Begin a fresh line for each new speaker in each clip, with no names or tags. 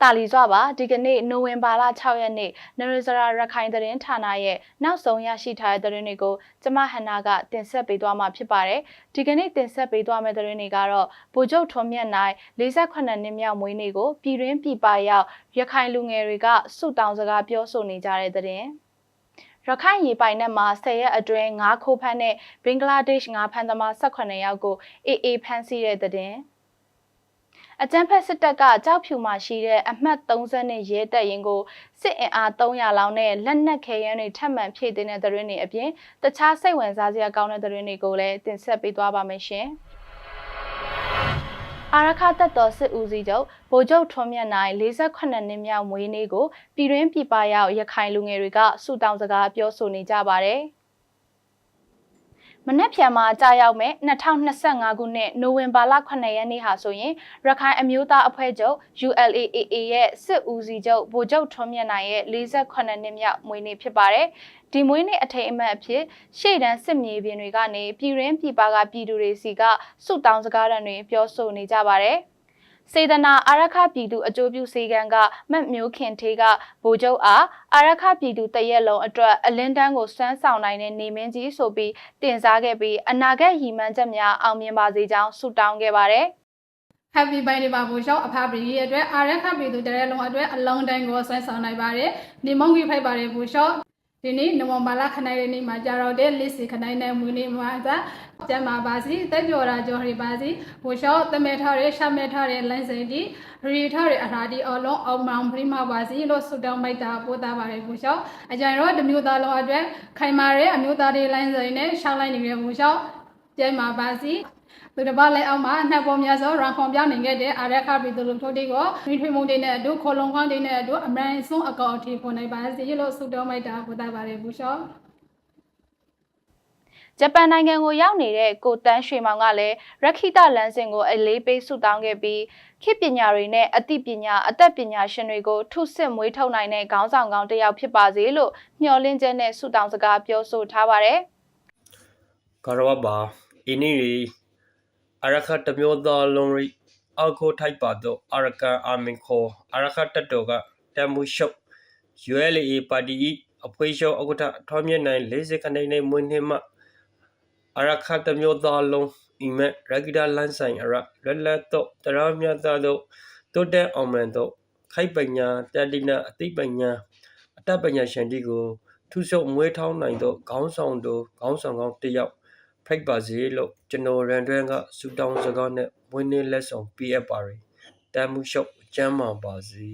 တာလီစွာပါဒီကနေ့နိုဝင်ဘာလ6ရက်နေ့နရဇရာရခိုင်သတင်းဌာနရဲ့နောက်ဆုံးရရှိထားတဲ့သတင်းတွေကိုကျမဟန်နာကတင်ဆက်ပေးသွားမှာဖြစ်ပါတယ်ဒီကနေ့တင်ဆက်ပေးသွားမယ့်သတင်းတွေကတော့ဗိုလ်ချုပ်ထွန်းမြတ်နိုင်48နှစ်မြောက်မွေးနေ့ကိုပြည်တွင်းပြည်ပရောက်ရခိုင်လူငယ်တွေကစုတောင်းစကားပြောဆိုနေကြတဲ့သတင်းရခိုင်ရေပိုင်နက်မှာ10ရက်အတွင်းငါးခိုးဖမ်းတဲ့ဘင်္ဂလားဒေ့ရှ်ငါးဖမ်းသမား18ယောက်ကိုအေးအေးဖမ်းဆီးတဲ့သတင်း အကြမ်းဖက်စစ်တပ်ကကြောက်ဖြူမှာရှိတဲ့အမှတ်30နဲ့ရဲတပ်ရင်ကိုစစ်အင်အား300လောက်နဲ့လက်နက်ခဲယမ်းတွေထပ်မံဖြည့်တင်းတဲ့သတင်းတွေအပြင်တခြားစိတ်ဝင်စားစရာကောင်းတဲ့သတင်းတွေကိုလည်းတင်ဆက်ပေးသွားပါမယ်ရှင်။အာရခတက်တော်စစ်ဦးစီးချုပ်ဗိုလ်ချုပ်ထွန်းမြတ်နိုင်48နှစ်မြောက်မွေးနေ့ကိုပြည်တွင်းပြည်ပရောက်ရခိုင်လူငယ်တွေကဆုတောင်းစကားပြောဆိုနေကြပါတယ်။ မနက်ဖြန်မှာကြာရောက်မဲ့2025ခုနှစ်နိုဝင်ဘာလ9ရက်နေ့ဟာဆိုရင်ရခိုင်အမျိုးသားအဖွဲ့ချုပ် ULAAA ရဲ့စစ်ဦးစီးချုပ်ဗိုလ်ချုပ်ထွန်းမြတ်နိုင်ရဲ့48နှစ်မြောက်မွေးနေ့ဖြစ်ပါတယ်။ဒီမွေးနေ့အထိမ်းအမှတ်အဖြစ်ရှေ့တန်းစစ်မြေပြင်တွေကနေပြည်ရင်းပြည်ပကပြည်သူတွေစီကစုတောင်းစကားတံတွေပြောဆိုနေကြပါတယ်။ စေတနာအာရခပြည်သူအကျိုးပြုစေကံကမတ်မျိုးခင်ထေးကဗိုလ်ချုပ်အားအာရခပြည်သူတရက်လုံးအတွက်အလင်းတန်းကိုစွမ်းဆောင်နိုင်တဲ့နေမင်းကြီးဆိုပြီးတင်စားခဲ့ပြီးအနာဂတ်ရည်မှန်းချက်များအောင်မြင်ပါစေကြောင်းဆုတောင်းခဲ့ပါတယ်။
Happy birthday ပါဘူရှောက်အဖပရီရဲ့အတွက်အာရက်ခပြည်သူတရဲလုံးအတွက်အလုံးတိုင်းကိုဆွဲဆောင်နိုင်ပါတယ်။နေမုံကြီးဖိုက်ပါတယ်ဘူရှောက် ဒီနေ့နိုဝင်ဘာလခနိုင်တဲ့နေ့မှာကြာတော့တဲ့လစ်စီခနိုင်တဲ့မွေးနေ့မှာသာကျမ်းပါပါစီတက်ကြော်ရာကြော်ရီပါစီဘူရှော့တမဲထားရဲရှာမဲထားရဲလိုင်းစိန်ဒီရီထားရဲအရာဒီအလုံးအောင်မောင်ပရိမပါစီလို့ဆုတောင်းမိုက်တာပို့တာပါရဘူရှော့အကြံတော့တမျိုးသားလုံးအတွက်ခိုင်မာတဲ့အမျိုးသားတွေလိုင်းစိန်နဲ့ရှောင်းလိုက်နေတဲ့ဘူရှော့ကျမ်းပါပါစီ သူတစ်ပါးလိုက်အောင်မှာနှစ်ပေါ်များစွာရန်ခွန်ပြနေခဲ့တဲ့အာရခပြည်သူလူထုတွေကိုမိထွေမုံတွေနဲ့အတူခေါလုံခွန်တွေနဲ့အတူအမှန်ဆုံးအကောင့်အထည်ပေါ်နိုင်ပါစေလို့ဆုတောင်းလိုက်တာပို့တာပါရဘူရှော့
ဂျပန်နိုင်ငံကိုရောက်နေတဲ့ကိုတန်းရွှေမောင်ကလည်းရခိတလမ်းစဉ်ကိုအလေးပေးဆုတောင်းခဲ့ပြီးခေတ်ပညာတွေနဲ့အသိပညာအသက်ပညာရှင်တွေကိုထုစစ်မွေးထုတ်နိုင်တဲ့ခေါင်းဆောင်ကောင်းတစ်ယောက်ဖြစ်ပါစေလို့မျှော်လင့်ချက်နဲ့ဆုတောင်းစကားပြောဆိုထားပါတယ်။
ကာရဝဘာအင်းနီ အရခတ်တမျိုးသားလုံးရိအောက်ကိုထိုက်ပါတော့အရကန်အာမင်ခေါ်အရခတ်တတော်ကတမှုရှုပ် ULA ပါတီအဖွဲရှောက်ဥက္ကဋ္ဌထောင်းမြင့်နိုင်40ခနိုင်နိုင်မွေးနေ့မှာအရခတ်တမျိုးသားလုံးအိမ်မက်ရဂိဒလန်းဆိုင်အရလက်လက်တော့တရမြတ်တော့တိုးတက်အောင်မန်တော့ခိုက်ပညာတတိနာအသိပညာအတတ်ပညာရှင်ဒီကို ထုဆုပ်မွေးထောင်းနိုင်တော့ခေါင်းဆောင်တို့ခေါင်းဆောင်ကောင်းတယောက် ဖိတ်ပါစေလို့ကျွန်တော်ရန်တွဲကစူတောင်းစကားနဲ့ဝင်းနေလက်ဆောင်ပြအပ်ပါရယ်တမ်းမှုလျှော့အကျမ်းမာပါစေ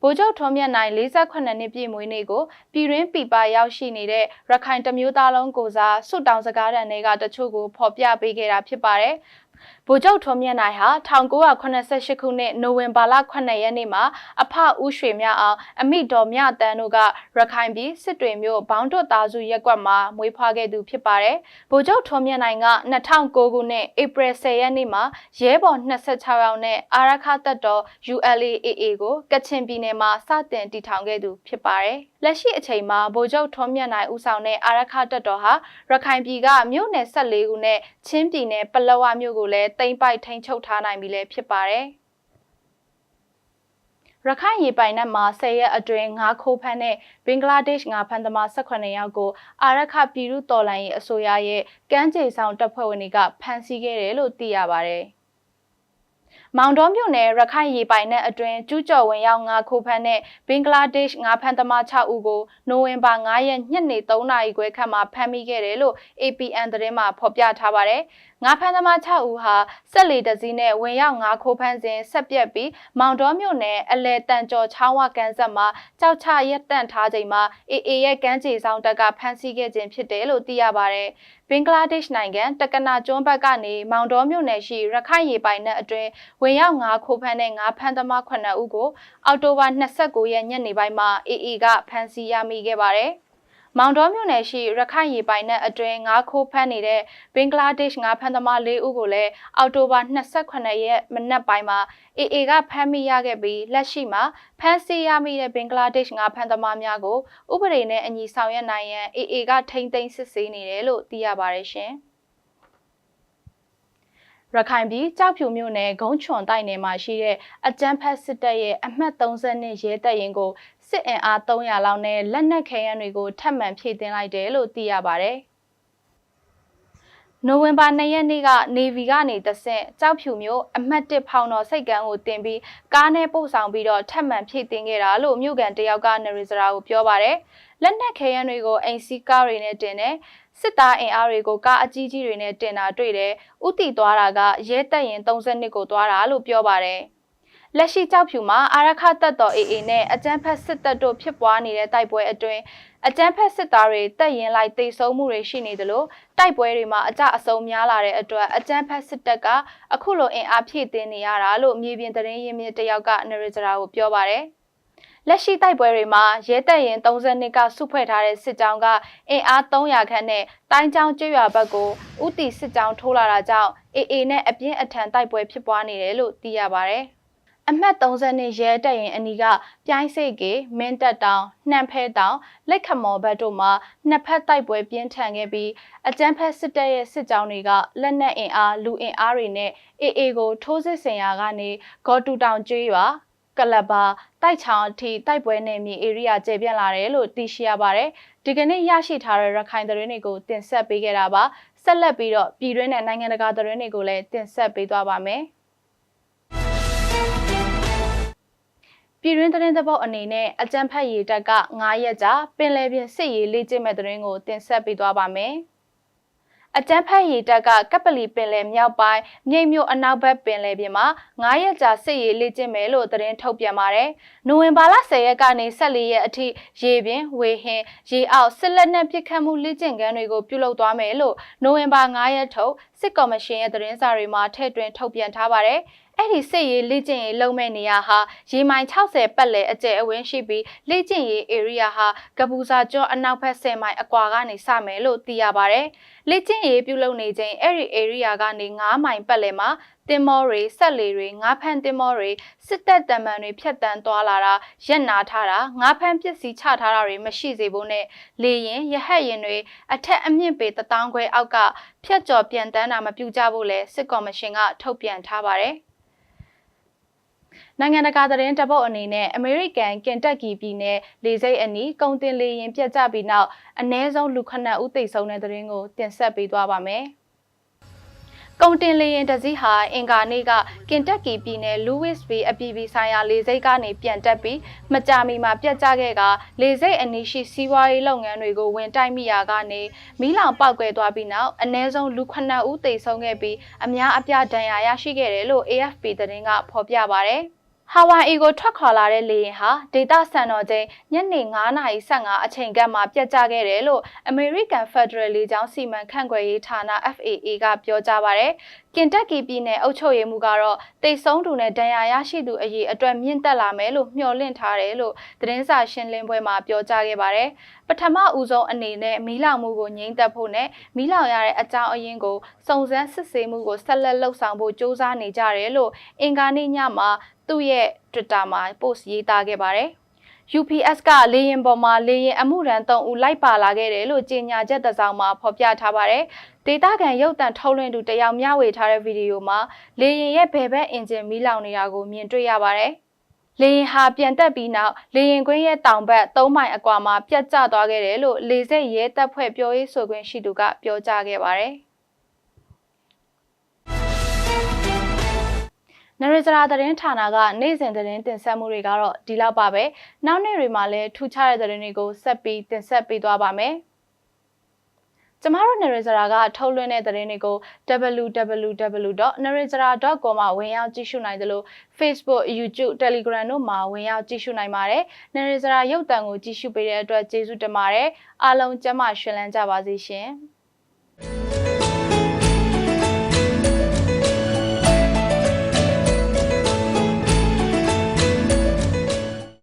ဗိုလ်ချုပ်ထွန်းမြတ်နိုင်48နှစ်ပြည့်မွေးနေ့ကိုပြည်တွင်းပြည်ပရောက်ရှိနေတဲ့ရခိုင်တမျိုးသားလုံးကိုစားဆွတောင်စကားတန်တွေကတချို့ကိုဖော်ပြပေးခဲ့တာဖြစ်ပါတယ်။ ဗိုလ်ချုပ်ထွန်းမြတ်နိုင်ဟာ1988ခုနှစ်နိုဝင်ဘာလ9ရက်နေ့မှာအဖဦးရွှေမြအောင်အမိတော်မြတန်းတို့ကရခိုင်ပြည်စစ်တွေမြို့ဘောင်းတွတ်သားစုရက်ကွက်မှာမွေးဖွားခဲ့သူဖြစ်ပါတယ်။ဗိုလ်ချုပ်ထွန်းမြတ်နိုင်က2009ခုနှစ်ဧပြီ10ရက်နေ့မှာရဲဘော်26ယောက်နဲ့အာရခတပ်တော် ULAAA ကိုကချင်ပြည်နယ်မှာစတင်တည်ထောင်ခဲ့သူဖြစ်ပါတယ်။လက်ရှိအချိန်မှာဗိုလ်ချုပ်ထွန်းမြတ်နိုင်ဦးဆောင်တဲ့အာရခတပ်တော်ဟာရခိုင်ပြည်ကမြို့နယ်14ခုနဲ့ချင်းပြည်နယ်ပလောဝမြို့ကိုလည်းတိမ့်ပိုက်ထိန်ချုပ်ထားနိုင်ပြီလည်းဖြစ်ပါတယ်။ရခိုင်ရေပိုင်နက်မှာ10ရက်အတွင်းငါးခိုးဖမ်းတဲ့ဘင်္ဂလားဒေ့ရှ်ငါးဖမ်းသမား18ယောက်ကိုအာရခပြည်သူတော်လှန်ရေးအစိုးရရဲ့ကမ်းခြေဆောင်တပ်ဖွဲ့ဝင်တွေကဖမ်းဆီးခဲ့တယ်လို့သိရပါတယ်။ မောင်တော်မြို့နယ်ရခိုင်ရေပိုင်နယ်အတွင်းကျူးကျော်ဝင်ရောက်ငါခိုးဖမ်းတဲ့ဘင်္ဂလားဒေ့ရှ်ငါဖမ်းသမား6ဦးကိုနိုဝင်ဘာ9ရက်ညနေ3နာရီခွဲခန့်မှာဖမ်းမိခဲ့တယ်လို့ APN သတင်းမှာဖော်ပြထားပါတယ်။ငါးဖမ်းသမား6ဦးဟာဆက်လီတစည်းနဲ့ဝင်ရောက်ငါးခိုးဖမ်းစဉ်ဆက်ပြက်ပြီးမောင်တော်မြို့နယ်အလဲတန်ကျော်ချောင်းဝကန်ဆက်မှာကြောက်ချရက်တန့်ထားချိန်မှာအေအေရဲ့ကမ်းခြေဆောင်တပ်ကဖမ်းဆီးခဲ့ခြင်းဖြစ်တယ်လို့သိရပါတယ်။ဘင်္ဂလားဒေ့ရှ်နိုင်ငံတက္ကနာကျွန်းဘက်ကနေမောင်တော်မြို့နယ်ရှိရခိုင်ရေပိုင်နယ်အတွင်းဝင်ရောက်ငါးခိုးဖမ်းတဲ့ငါးဖမ်းသမား9ဦးကိုအောက်တိုဘာ29ရက်ညနေပိုင်းမှာအေအေကဖမ်းဆီးရမိခဲ့ပါတယ်။ မောင်တော်မြို့နယ်ရှိရခိုင်ရေပိုင်နယ်အတွင်းငါးခိုးဖမ်းနေတဲ့ဘင်္ဂလားဒေ့ရှ်ငါးဖမ်းသမား၄ဦးကိုလည်းအောက်တိုဘာ28ရက်မနက်ပိုင်းမှာအေအေကဖမ်းမိရခဲ့ပြီးလက်ရှိမှာဖမ်းဆီးရမိတဲ့ဘင်္ဂလားဒေ့ရှ်ငါးဖမ်းသမားများကိုဥပဒေနဲ့အညီဆောင်ရွက်နိုင်ရန်အေအေကထိမ့်သိမ်းစစ်ဆေးနေတယ်လို့သိရပါတယ်ရှင်။ ရခိုင်ပြည်ကြောက်ဖြူမြို့နယ်ဂုံးချွန်တိုက်နယ်မှာရှိတဲ့အကြမ်းဖက်စစ်တပ်ရဲ့အမှတ်30နှစ်ရဲတပ်ရင်ကိုစစ်အင်အား300လောက်နဲ့လက်နက်ခဲယမ်းတွေကိုထပ်မံဖြည့်တင်းလိုက်တယ်လို့သိရပါတယ်။နိုဝင်ဘာ2ရက်နေ့ကနေဗီကနေတဆင့်ကြောက်ဖြူမြို့အမှတ်1ဖောင်တော်စိတ်ကမ်းကိုတင်ပြီးကားနဲ့ပို့ဆောင်ပြီးတော့ထပ်မံဖြည့်တင်းခဲ့တာလို့မြို့ကန်တယောက်ကနရီစရာကိုပြောပါတယ်။ လက်နက်ခဲယမ်းတွေကိုအိမ်စီကားတွေနဲ့တင်တယ်။စစ်သားအင်အားတွေကိုကားအကြီးကြီးတွေနဲ့တင်တာတွေ့တယ်။ဥတီသွားတာကရဲတပ်ရင်32ကိုသွားတာလို့ပြောပါတယ်။လက်ရှိကြောက်ဖြူမှာအာရခတပ်တော် AA နဲ့အကြမ်းဖက်စစ်တပ်တို့ဖြစ်ပွားနေတဲ့တိုက်ပွဲအတွင်းအကြမ်းဖက်စစ်သားတွေတက်ရင်လိုက်တိတ်ဆုံးမှုတွေရှိနေသလိုတိုက်ပွဲတွေမှာအကြအဆုံးများလာတဲ့အတွက်အကြမ်းဖက်စစ်တပ်ကအခုလိုအင်အားဖြည့်တင်းနေရတာလို့မြေပြင်သတင်းရင်းမြစ်တယောက်ကနရီဂျရာကိုပြောပါတယ်။ လက်ရှိတိုက်ပွဲတွေမှာရဲတပ်ရင်32ကစုဖွဲ့ထားတဲ့စစ်ကြောင်းကအင်အား300ခန့်နဲ့တိုင်းချောင်းကျွရွာဘက်ကိုဥတီစစ်ကြောင်းထိုးလာတာကြောင့် AA နဲ့အပြင်းအထန်တိုက်ပွဲဖြစ်ပွားနေတယ်လို့သိရပါတယ်။အမှတ်30နှစ်ရဲတက်ရင်အနီးကပြိုင်းစိတ်ကေမင်းတက်တောင်နှံဖဲတောင်လက်ခမော်ဘတ်တို့မှာနှစ်ဖက်တိုက်ပွဲပြင်းထန်ခဲ့ပြီးအကြမ်းဖက်စစ်တပ်ရဲ့စစ်ကြောင်းတွေကလက်နက်အင်အားလူအင်အားတွေနဲ့အေအေကိုထိုးစစ်ဆင်ရာကနေဂေါ်တူတောင်ကျွော် ကလဘာတိုက်ချောင်းအထိတိုက်ပွဲနယ်မြေ area ကျေပြန့်လာတယ်လို့သိရှိရပါတယ်။ဒီကနေ့ရရှိထားတဲ့ရခိုင်သတင်းတွေကိုတင်ဆက်ပေးခဲ့တာပါ။ဆက်လက်ပြီးတော့ပြည်တွင်းနဲ့နိုင်ငံတကာသတင်းတွေကိုလည်းတင်ဆက်ပေးသွားပါမယ်။ပြည်တွင်းသတင်းသဘောက်အနေနဲ့အကြံဖတ်ရေတပ်က9ရက်ကြာပင်လယ်ပြင်စစ်ရေးလေ့ကျင့်မဲ့သတင်းကိုတင်ဆက်ပေးသွားပါမယ်။ အကြံဖတ်ရေတပ်ကကပလီပင်လယ်မြောက်ပိုင်းမြိတ်မြို့အနောက်ဘက်ပင်လယ်ပြင်မှာ9ရက်ကြာစစ်ရေးလေ့ကျင့်မယ်လို့သတင်းထုတ်ပြန်ပါတယ်။နိုဝင်ဘာလ10ရက်ကနေ14ရက်အထိရေပြင်ဝေဟင်ရေအောက်စစ်လက်နက်ပစ်ခတ်မှုလေ့ကျင့်ခန်းတွေကိုပြုလုပ်သွားမယ်လို့နိုဝင်ဘာ9ရက်ထုတ်စစ်ကော်မရှင်ရဲ့သတင်းစာတွေမှာထည့်သွင်းထုတ်ပြန်ထားပါတယ်။ အဲ့ဒီစစ်ရေးလေ့ကျင့်ရေးလုပ်မဲ့နေရာဟာရေမိုင်60ပတ်လည်အကျယ်အဝန်းရှိပြီးလေ့ကျင့်ရေး area ဟာကပူစာကျွန်းအနောက်ဘက်10မိုင်အကွာကနေစမယ်လို့သိရပါတယ်။လေ့ကျင့်ရေးပြုလုပ်နေချိန်အဲ့ဒီ area ကနေ9မိုင်ပတ်လည်မှာတင်မောတွေဆက်လေတွေငါးဖမ်းတင်မောတွေစစ်တပ်တံမှန်တွေဖြတ်တန်းသွားလာတာရက်နာထားတာငါးဖမ်းပစ္စည်းချထားတာတွေမရှိစေဖို့နဲ့လေရင်ရဟတ်ရင်တွေအထက်အမြင့်ပေတထောင်ခွဲအောက်ကဖြတ်ကျော်ပြန်တန်းတာမပြုကြဖို့လဲစစ်ကော်မရှင်ကထုတ်ပြန်ထားပါတယ် နိုင်ငံတကာသတင်းတပုတ်အနေနဲ့အမေရိကန်ကင်တက်ကီပြည်နယ်လေဆိပ်အနီးကုန်တင်လေရင်ပြတ်ကျပြီးနောက်အ ਨੇ ဆုံးလူခဏဦးသိဆုံးတဲ့သတင်းကိုတင်ဆက်ပေးသွားပါမယ်။ကုန်တင်လေရင်တစည်းဟာအင်ကာနေ့ကကင်တက်ကီပြည်နယ်လူးဝစ်ဗီအပြည်ပြည်ဆိုင်ရာလေဆိပ်ကနေပြန်တက်ပြီးမကြာမီမှာပြတ်ကျခဲ့ကလေဆိပ်အနီးရှိစီးပွားရေးလုပ်ငန်းတွေကိုဝင်တိုက်မိရာကနေမီးလောင်ပောက်ကွဲသွားပြီးနောက်အ ਨੇ ဆုံးလူ9ဦးသေဆုံးခဲ့ပြီးအများအပြားဒဏ်ရာရရှိခဲ့တယ်လို့ AFP သတင်းကဖော်ပြပါဗျ။ ဟာဝိုင်အီကိုထွက်ခွာလာတဲ့လေယာဉ်ဟာဒေတာစံတော်ချိန်ညနေ9:15အချိန်ကမှပြတ်ကျခဲ့တယ်လို့ American Federal လေကြောင်းစီမံခန့်ခွဲရေးဌာန FAA ကပြောကြားပါရယ်။ ကင်တက်ကီပြည်နယ်အုပ်ချုပ်ရေးမှူးကတော့တိတ်ဆုံးသူနဲ့ဒဏ်ရာရရှိသူအရေးအတွက်မြင့်တက်လာမယ်လို့မျှော်လင့်ထားတယ်လို့သတင်းစာရှင်းလင်းပွဲမှာပြောကြားခဲ့ပါတယ်။ပထမဦးဆုံးအနေနဲ့မီးလောင်မှုကိုငြိမ်းသက်ဖို့နဲ့မီးလောင်ရတဲ့အကြောင်းအရင်းကိုစုံစမ်းစစ်ဆေးမှုကိုဆက်လက်လှုပ်ဆောင်ဖို့စ조사နေကြတယ်လို့အင်ကာနေ့ညမှာသူ့ရဲ့ Twitter မှာ post ရေးသားခဲ့ပါတယ်။ UPS ကလေရင်ပေါ်မှာလေရင်အမှုရန်3ဦးလိုက်ပါလာခဲ့တယ်လို့ကြေညာချက်တစ်စောင်မှာဖော်ပြထားပါတယ်။ဒေတာကန်ရုပ်တံထုတ်လွှင့်သူတယောက်မျှဝေထားတဲ့ဗီဒီယိုမှာလေရင်ရဲ့ဘယ်ဘက်အင်ဂျင်မီးလောင်နေတာကိုမြင်တွေ့ရပါတယ်။လေရင်ဟာပြန်တက်ပြီးနောက်လေရင်ကွင်းရဲ့တောင်ဘက်3မိုင်အကွာမှာပြတ်ကျသွားခဲ့တယ်လို့လေစိတ်ရဲတပ်ဖွဲ့ပြောရေးဆိုခွင့်ရှိသူကပြောကြားခဲ့ပါတယ်။ နရစရာသတင်းဌာနကနေ့စဉ်သတင်းတင်ဆက်မှုတွေကတော့ဒီလောက်ပါပဲ။နောက်နေ့တွေမှာလည်းထူးခြားတဲ့သတင်းတွေကိုဆက်ပြီးတင်ဆက်ပေးသွားပါမယ်။ကျမတို့ Narrator ကထုတ်လွှင့်တဲ့သတင်းတွေကို www.narrator.com မှာဝင်ရောက်ကြည့်ရှုနိုင်တယ်လို့ Facebook, YouTube, Telegram တို့မှာဝင်ရောက်ကြည့်ရှုနိုင်ပါတယ်။ Narrator ရုပ်သံကိုကြည့်ရှုပေးတဲ့အတွက်ကျေးဇူးတင်ပါတယ်။အားလုံးကျမရှင်လန်းကြပါစေရှင်။